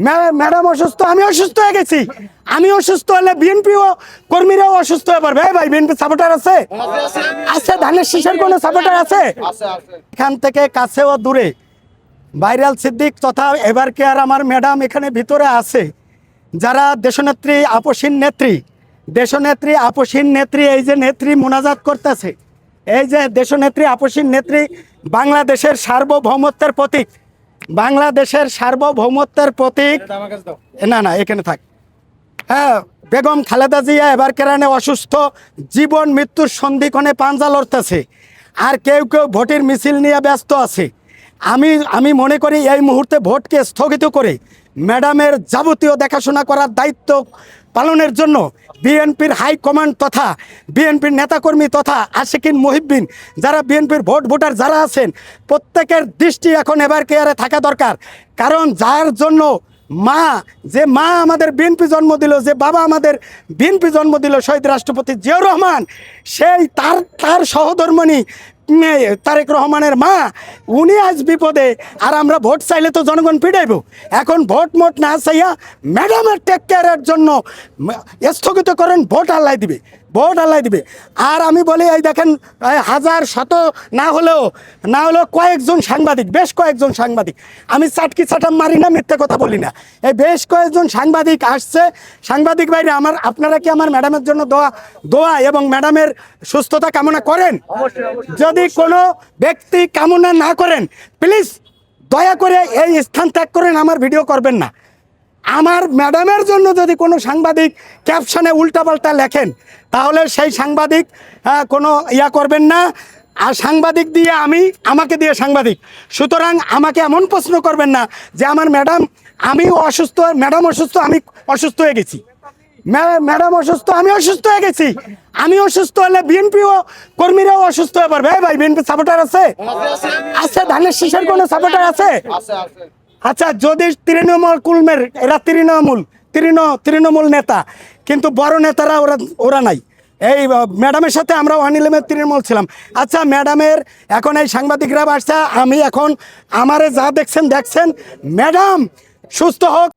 ম্যা- ম্যাডাম অসুস্থ, আমি অসুস্থ হয়ে গেছি। আমি অসুস্থ হলে বিএনপিও কর্মীরাও অসুস্থ হয়ে পারবে ভাই, বিএনপি সাপোর্টার আছে? আছে, ধানের শীষের কোনো সাপোর্টার আছে? এখান থেকে কাছে ও দূরে। ভাইরাল সিদ্দিক তথা এবার কে আর আমার ম্যাডাম এখানে ভিতরে আছে। যারা দেশনেত্রী, আপসীন নেত্রী। দেশনেত্রী, আপসীন নেত্রী, এই যে নেত্রী মোনাজাত করতেছে। এই যে দেশনেত্রী, আপসীন নেত্রী বাংলাদেশের সার্বভৌমত্বের প্রতীক। বাংলাদেশের সার্বভৌমত্বের প্রতীক না না এখানে থাক। হ্যাঁ বেগম খালেদা জিয়া এবার কেরানে অসুস্থ জীবন মৃত্যুর সন্ধিক্ষণে পাঞ্জা লড়তেছে। আর কেউ কেউ ভোটের মিছিল নিয়ে ব্যস্ত আছে। আমি আমি মনে করি এই মুহূর্তে ভোটকে স্থগিত করে ম্যাডামের যাবতীয় দেখাশোনা করার দায়িত্ব পালনের জন্য বিএনপির হাইকমান্ড তথা বিএনপির নেতাকর্মী তথা আশিকিন মহিবিন যারা বিএনপির ভোট ভোটার যারা আছেন, প্রত্যেকের দৃষ্টি এখন এবার কেয়ারে থাকা দরকার। কারণ যার জন্য মা, যে মা আমাদের বিএনপি জন্ম দিল, যে বাবা আমাদের বিএনপি জন্ম দিল, শহীদ রাষ্ট্রপতি জিয়াউর রহমান, সেই তার তার সহধর্মণী তারেক রহমানের মা উনি আজ বিপদে আর আমরা ভোট চাইলে তো জনগণ পিটাইব। এখন ভোট মোট না চাইয়া ম্যাডামের টেক কেয়ারের জন্য স্থগিত করেন ভোট আল্লাহ দিবে ভোট আল্লাহ দিবে। আর আমি বলি এই দেখেন হাজার শত না হলেও না হলেও কয়েকজন সাংবাদিক বেশ কয়েকজন সাংবাদিক। আমি চাটকি চাটাম মারি না মিথ্যে কথা বলি না। এই বেশ কয়েকজন সাংবাদিক আসছে। সাংবাদিক বাইরে আমার আপনারা কি আমার ম্যাডামের জন্য দোয়া দোয়া এবং ম্যাডামের সুস্থতা কামনা করেন? যদি কোনো ব্যক্তি কামনা না করেন প্লিজ দয়া করে এই স্থান ত্যাগ করেন আমার ভিডিও করবেন না। আমার ম্যাডামের জন্য যদি কোনো সাংবাদিক ক্যাপশনে উল্টাপাল্টা লেখেন তাহলে সেই সাংবাদিক কোনো ইয়া করবেন না। আর সাংবাদিক দিয়ে আমি আমাকে দিয়ে সাংবাদিক। সুতরাং আমাকে এমন প্রশ্ন করবেন না যে আমার ম্যাডাম আমি অসুস্থ ম্যাডাম অসুস্থ আমি অসুস্থ হয়ে গেছি। ম্যাডাম অসুস্থ, আমি অসুস্থ হয়ে গেছি। আমি অসুস্থ হলে বিএনপিও কর্মীরাও অসুস্থ হয়ে পারবে ভাই, বিএনপি সাপোর্টার আছে? আছে, ধানের শীষের কোনো সাপোর্টার আছে? আচ্ছা যদি তৃণমূল কুলমের, এরা তৃণমূল, তৃণ তৃণমূল নেতা, কিন্তু বড় নেতারা ওরা ওরা নাই। এই ম্যাডামের সাথে আমরা অনিলেমের তৃণমূল ছিলাম। আচ্ছা ম্যাডামের এখন এই সাংবাদিকরা আসছে আমি এখন আমারে যা দেখছেন দেখছেন। ম্যাডাম, সুস্থ হোক।